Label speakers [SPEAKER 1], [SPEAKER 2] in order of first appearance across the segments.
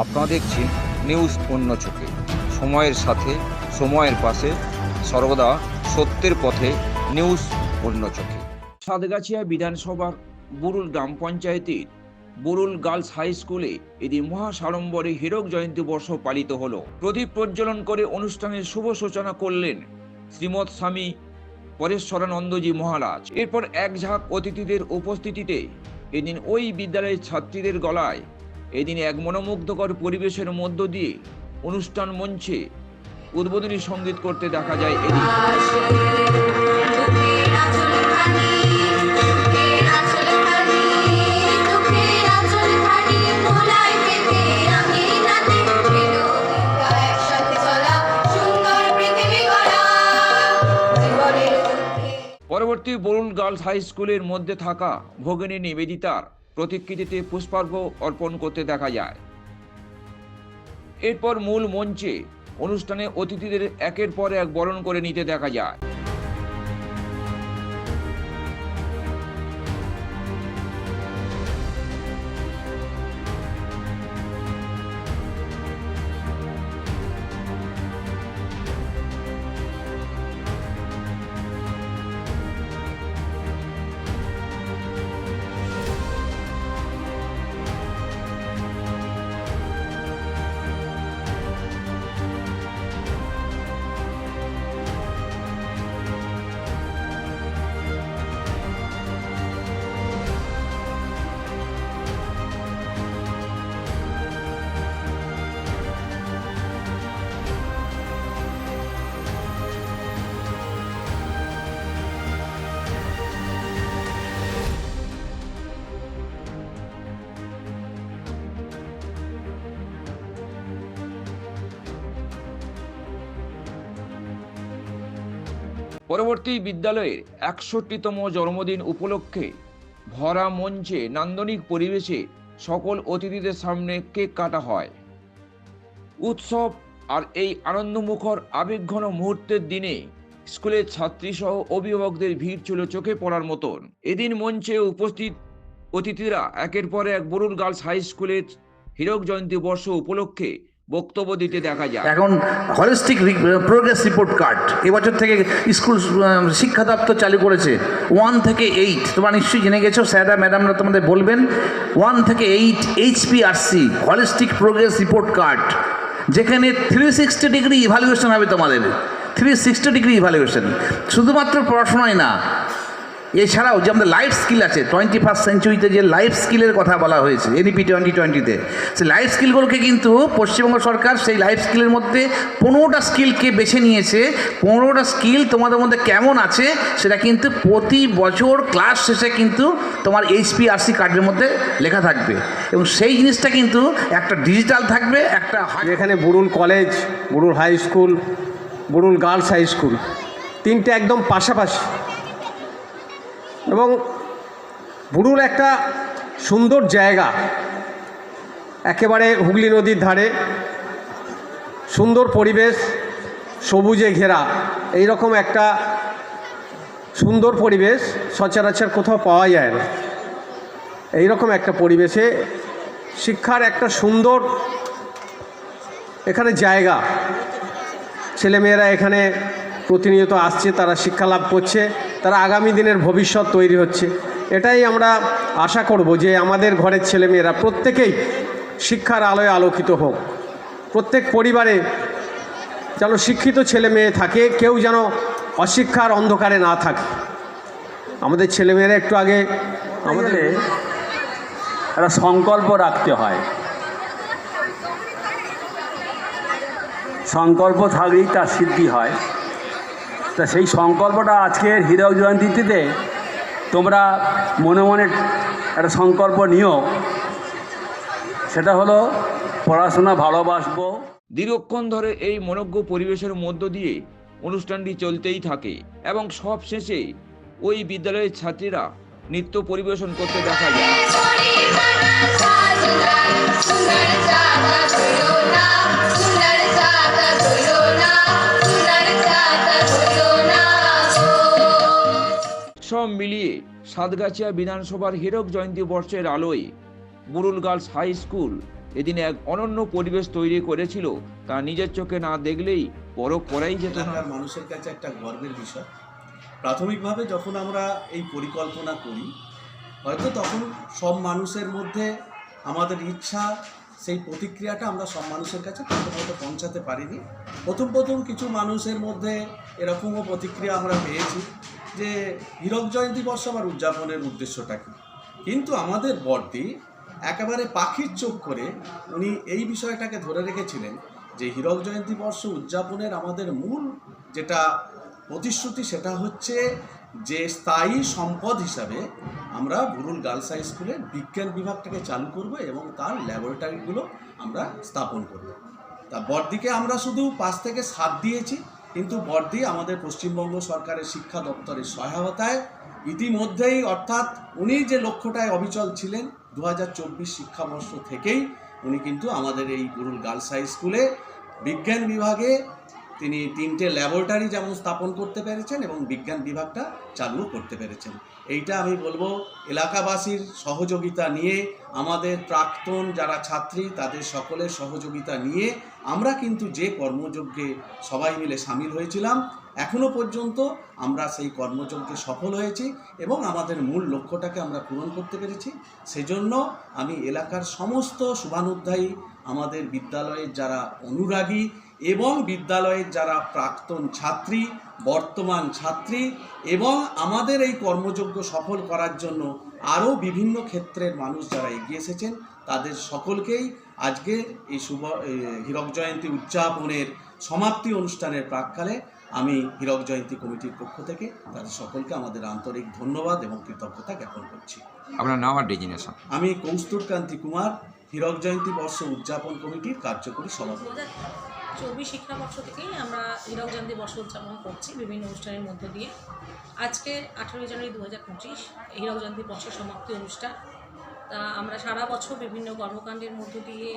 [SPEAKER 1] আপনারা দেখছেন নিউজ অন্য চোখে। সময়ের সাথে, সময়ের পাশে, সর্বদা সত্যের পথে নিউজ অন্য চোখে। সাতগাছিয়া বিধানসভার বুরুল গ্রাম পঞ্চায়েতের বুরুল গার্লস হাই স্কুলে এদিন মহাসাড়ম্বরে হীরক জয়ন্তী বর্ষ পালিত হলো। প্রদীপ প্রজ্বলন করে অনুষ্ঠানের শুভ সূচনা করলেন শ্রীমৎ স্বামী পরেশ্বরানন্দজি মহারাজ। এরপর এক ঝাঁক অতিথিদের উপস্থিতিতে এদিন ওই বিদ্যালয়ের ছাত্রীদের গলায় এদিন এক মনোমুগ্ধকর পরিবেশের মধ্য দিয়ে অনুষ্ঠান মঞ্চে উদ্বোধনী সংগীত করতে দেখা যায় এদিন। পরবর্তী বরুণ গার্লস হাই স্কুলের মধ্যে থাকা ভগিনী নিবেদিতার প্রতিকৃতিতে পুষ্পার্ঘ অর্পণ করতে দেখা যায়। এরপর মূল মঞ্চে অনুষ্ঠানে অতিথিদের একের পর এক বরণ করে নিতে দেখা যায়। পরবর্তী বিদ্যালয়ের একষট্টিতম জন্মদিন উপলক্ষে ভরা মঞ্চে নান্দনিক পরিবেশে সকল অতিথিদের সামনে কেক কাটা হয়। উৎসব আর এই আনন্দমুখর আবেগঘন মুহূর্তের দিনে স্কুলের ছাত্রী সহ অভিভাবকদের ভিড় ছিল চোখে পড়ার মতন। এদিন মঞ্চে উপস্থিত অতিথিরা একের পর এক বরুণ গার্লস হাই স্কুলের হীরক জয়ন্তী বর্ষ উপলক্ষে বক্তব্য দিতে দেখা যায়
[SPEAKER 2] এখন হলিস্টিক প্রোগ্রেস রিপোর্ট কার্ড এবছর থেকে স্কুল শিক্ষা দপ্তর চালু করেছে। ওয়ান থেকে এইট তোমরা নিশ্চয়ই জেনে গেছো স্যাররা ম্যাডামরা তোমাদের বলবেন। ওয়ান থেকে eight HPRC holistic progress report card যেখানে থ্রি সিক্সটি ডিগ্রি ইভ্যালুয়েশন হবে তোমাদের। থ্রি সিক্সটি ডিগ্রি ইভ্যালুয়েশন শুধুমাত্র পড়াশোনায় না এছাড়াও যে আমাদের লাইফ স্কিল আছে টোয়েন্টি ফার্স্ট সেঞ্চুরিতে যে লাইফ স্কিলের কথা বলা হয়েছে এনইপি টোয়েন্টি টোয়েন্টিতে সেই লাইফ স্কিলগুলোকে কিন্তু পশ্চিমবঙ্গ সরকার সেই লাইফ স্কিলের মধ্যে পনেরোটা স্কিলকে বেছে নিয়েছে। পনেরোটা স্কিল তোমাদের মধ্যে কেমন আছে, সেটা কিন্তু প্রতি বছর ক্লাস শেষে কিন্তু তোমার এইচপিআরসি কার্ডের মধ্যে লেখা থাকবে। এবং সেই জিনিসটা কিন্তু একটা ডিজিটাল থাকবে, একটা
[SPEAKER 3] যেখানে Burul college Burul high school Burul girls high school তিনটে একদম পাশাপাশি। এবং বুরুল একটা সুন্দর জায়গা, একেবারে হুগলি নদীর ধারে, সুন্দর পরিবেশ, সবুজে ঘেরা এই রকম একটা সুন্দর পরিবেশ সচরাচর কোথাও পাওয়া যায় না। এই রকম একটা পরিবেশে শিক্ষার একটা সুন্দর এখানে জায়গা। ছেলেমেয়েরা এখানে প্রতিনিয়ত আসছে, তারা শিক্ষা লাভ করছে। তারা আগামী দিনের ভবিষ্যৎ তৈরি হচ্ছে। এটাই আমরা আশা করব যে আমাদের ঘরের ছেলেমেয়েরা প্রত্যেকেই শিক্ষার আলোয় আলোকিত হোক। প্রত্যেক পরিবারে যেন শিক্ষিত ছেলে মেয়ে থাকে, কেউ যেন অশিক্ষার অন্ধকারে না থাকে। আমাদের ছেলেমেয়েরা একটু আগে আমাদের
[SPEAKER 4] একটা সংকল্প রাখতে হয়। সংকল্প থাকলেই তার সিদ্ধি হয়। তা সেই সংকল্পটা আজকের হীরক জয়ন্তীতে তোমরা মনে মনে একটা সংকল্প নিও। সেটা হলো পড়াশোনা ভালোবাসবো।
[SPEAKER 1] দীর্ঘক্ষণ ধরে এই মনজ্ঞ পরিবেশের মধ্য দিয়ে অনুষ্ঠানটি চলতেই থাকে এবং সব শেষে ওই বিদ্যালয়ের ছাত্রীরা নৃত্য পরিবেশন করতে দেখা যায়। সাতগাছিয়া বিধানসভার হীরক জয়ন্তী বর্ষের আলোয় বুরুল গার্লস হাই স্কুল এদিন এক অনন্য পরিবেশ তৈরি করেছিল। তা নিজের চোখে না দেখলেই পরখ করাই যেত না।
[SPEAKER 5] মানুষের কাছে একটা গর্বের বিষয়। প্রাথমিকভাবে যখন আমরা এই পরিকল্পনা করি, হয়তো তখন সব মানুষের মধ্যে আমাদের ইচ্ছা, সেই প্রতিক্রিয়াটা আমরা সব মানুষের কাছে প্রথমত পৌঁছাতে পারিনি। প্রথম প্রথম কিছু মানুষের মধ্যে এরকমও প্রতিক্রিয়া আমরা পেয়েছি। যে হীরক জয়ন্তী বর্ষ আমার উদযাপনের উদ্দেশ্যটা কী? কিন্তু আমাদের বর্দি একেবারে পাখির চোখ করে উনি এই বিষয়টাকে ধরে রেখেছিলেন যে হীরক জয়ন্তী বর্ষ উদযাপনের আমাদের মূল যেটা প্রতিশ্রুতি সেটা হচ্ছে যে স্থায়ী সম্পদ হিসাবে আমরা বুরুল গার্লস হাই স্কুলের বিজ্ঞান বিভাগটাকে চালু করব এবং তার ল্যাবরেটরিগুলো আমরা স্থাপন করব। তা বর্দিকে আমরা শুধু পাঁচ থেকে সাত দিয়েছি কিন্তু বর্দি আমাদের পশ্চিমবঙ্গ সরকারের শিক্ষা দপ্তরের সহায়তায় ইতিমধ্যেই, অর্থাৎ উনি যে লক্ষ্যটায় অবিচল ছিলেন দু হাজার চব্বিশ শিক্ষাবর্ষ থেকেই, উনি কিন্তু আমাদের এই গুরুল গার্লস হাই স্কুলে বিজ্ঞান বিভাগে তিনি তিনটে ল্যাবরেটরি যেমন স্থাপন করতে পেরেছেন এবং বিজ্ঞান বিভাগটা চালু করতে পেরেছেন। এইটা আমি বলব, এলাকাবাসীর সহযোগিতা নিয়ে, আমাদের প্রাক্তন যারা ছাত্রী, তাদের সকলের সহযোগিতা নিয়ে আমরা কিন্তু যে কর্মযজ্ঞে সবাই মিলে সামিল হয়েছিলাম এখনও পর্যন্ত আমরা সেই কর্মযজ্ঞে সফল হয়েছি এবং আমাদের মূল লক্ষ্যটাকে আমরা পূরণ করতে পেরেছি। সেজন্য আমি এলাকার সমস্ত শুভানুধ্যায়ী, আমাদের বিদ্যালয়ের যারা অনুরাগী এবং বিদ্যালয়ের যারা প্রাক্তন ছাত্রী বর্তমান ছাত্রী এবং আমাদের এই কর্মযজ্ঞ সফল করার জন্য আরও বিভিন্ন ক্ষেত্রের মানুষ যারা এগিয়ে এসেছেন তাদের সকলকেই আজকে এই শুভ হীরক জয়ন্তী উদযাপনের সমাপ্তি অনুষ্ঠানের প্রাককালে আমি হীরক জয়ন্তী কমিটির পক্ষ থেকে তাদের সকলকে আমাদের আন্তরিক ধন্যবাদ এবং কৃতজ্ঞতা জ্ঞাপন করছি।
[SPEAKER 1] আপনার নাম আর ডেজিনেশন?
[SPEAKER 5] আমি কৌস্তুরকান্তি কুমার হীরক জয়ন্তী বর্ষ উদযাপন কমিটির কার্যকরী সভাপতি।
[SPEAKER 6] চব্বিশ শিক্ষাবর্ষ থেকেই আমরা হীরক জয়ন্তী বর্ষ উদযাপন করছি বিভিন্ন অনুষ্ঠানের মধ্য দিয়ে। আজকে আঠেরোই জানুয়ারি দু হাজার পঁচিশ হীরক জয়ন্তী বর্ষ সমাপ্তি অনুষ্ঠান। তা আমরা সারা বছর বিভিন্ন কর্মকাণ্ডের মধ্য দিয়ে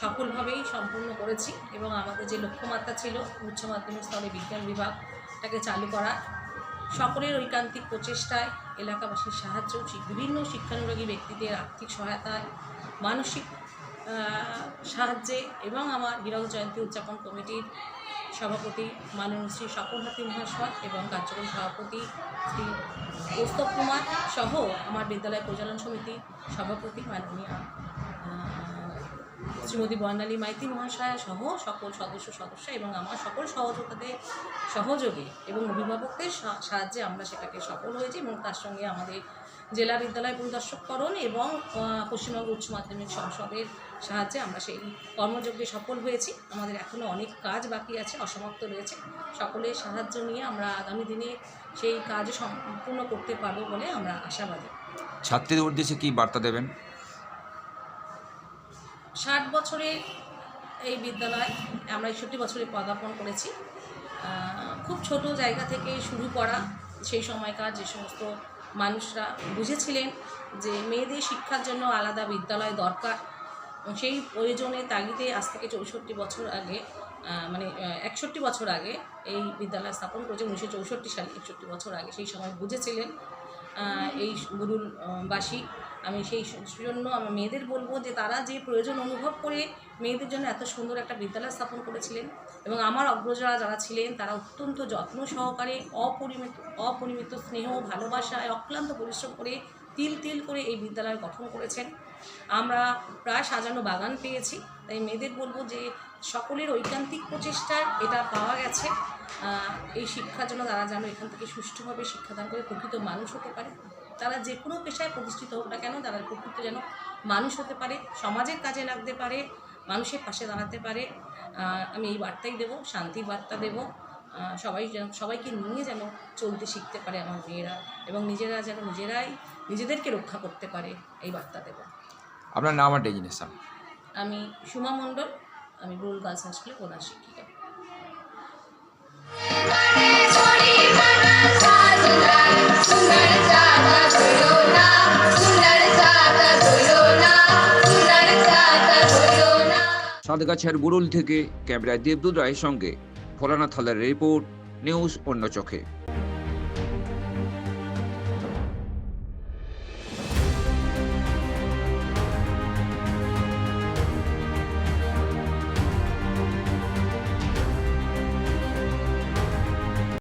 [SPEAKER 6] সফলভাবেই সম্পূর্ণ করেছি এবং আমাদের যে লক্ষ্যমাত্রা ছিল উচ্চ মাধ্যমিক স্তরে বিজ্ঞান বিভাগটাকে চালু করা, সকলের ঐকান্তিক প্রচেষ্টায় এলাকাবাসীর সাহায্য বিভিন্ন শিক্ষানুরাগী ব্যক্তিদের আর্থিক সহায়তায়, মানসিক সাহায্যে এবং আমার হীরক জয়ন্তী উদযাপন কমিটির সভাপতি মাননীয় শ্রী স্বপন হাতি মহাশয় এবং কার্যক্রম সভাপতি শ্রী কৌস্তব কুমার সহ আমার বিদ্যালয় পরিচালন সমিতি সভাপতি মাননীয় শ্রীমতী বর্ণালী মাইতি মহাশয়া সহ সকল সদস্য সদস্য এবং আমার সকল সহযোগিতাদের সহযোগে এবং অভিভাবকদের সাহায্যে আমরা সেটাকে সফল হয়েছি এবং তার সঙ্গে আমাদের জেলা বিদ্যালয় পরিদর্শককরণ এবং পশ্চিমবঙ্গ উচ্চ মাধ্যমিক সংসদের সাহায্যে আমরা সেই কর্মযজ্ঞে সফল হয়েছি। আমাদের এখনও অনেক কাজ বাকি আছে, অসমাপ্ত রয়েছে। সকলের সাহায্য নিয়ে আমরা আগামী দিনে সেই কাজ সম্পূর্ণ করতে পারব বলে আমরা আশাবাদী।
[SPEAKER 1] ছাত্রীদের উদ্দেশ্যে কি বার্তা দেবেন?
[SPEAKER 6] ষাট বছরের এই বিদ্যালয় আমরা একষট্টি বছরে পদার্পণ করেছি। খুব ছোট জায়গা থেকে শুরু করা সেই সময়কার যে সমস্ত মানুষরা বুঝেছিলেন যে মেয়েদের শিক্ষার জন্য আলাদা বিদ্যালয় দরকার। সেই প্রয়োজনে তাগিদে আজ থেকে চৌষট্টি বছর আগে মানে একষট্টি বছর আগে এই বিদ্যালয় স্থাপন করেছে উনিশশো চৌষট্টি সালে একষট্টি বছর আগে। সেই সময় বুঝেছিলেন এই গুরুল আহ, বাসী আমি সেই জন্য আমার মেয়েদের বলব যে তারা যে প্রয়োজন অনুভব করে মেয়েদের জন্য এত সুন্দর একটা বিদ্যালয় স্থাপন করেছিলেন এবং আমার অগ্রজরা যারা ছিলেন তারা অত্যন্ত যত্ন সহকারে অপরিমিত অপরিমিত স্নেহ ভালোবাসায় অক্লান্ত পরিশ্রম করে তিল তিল করে এই বিদ্যালয় গঠন করেছেন। আমরা প্রায় সাজানো বাগান পেয়েছি। তাই মেয়েদের বলব যে সকলের ঐকান্তিক প্রচেষ্টায় এটা পাওয়া গেছে। এই শিক্ষার জন্য তারা যেন এখান থেকে সুষ্ঠুভাবে শিক্ষাদান করে প্রকৃত মানুষ হতে পারে। তারা যে কোনো পেশায় প্রতিষ্ঠিত হোক না কেন তারা প্রকৃত যেন মানুষ হতে পারে সমাজের কাজে লাগতে পারে মানুষের পাশে দাঁড়াতে পারে আমি এই বার্তাই দেবো শান্তির বার্তা দেবো সবাই যেন সবাইকে নিয়ে যেন চলতে শিখতে পারে আমার মেয়েরা এবং নিজেরা যেন নিজেরাই নিজেদেরকে রক্ষা করতে পারে এই বার্তা দেবো
[SPEAKER 1] আপনার নাম আর ডেজিনেশন
[SPEAKER 6] আমি সুমা মণ্ডল আমি রুল গার্লস হাই স্কুলের প্রধান শিক্ষিকা
[SPEAKER 1] সাদগাছার বুরুল থেকে ক্যামেরায় দেবদুদ রায়ের সঙ্গে ফলানা থালার রিপোর্ট নিউজ অন্য চোখে।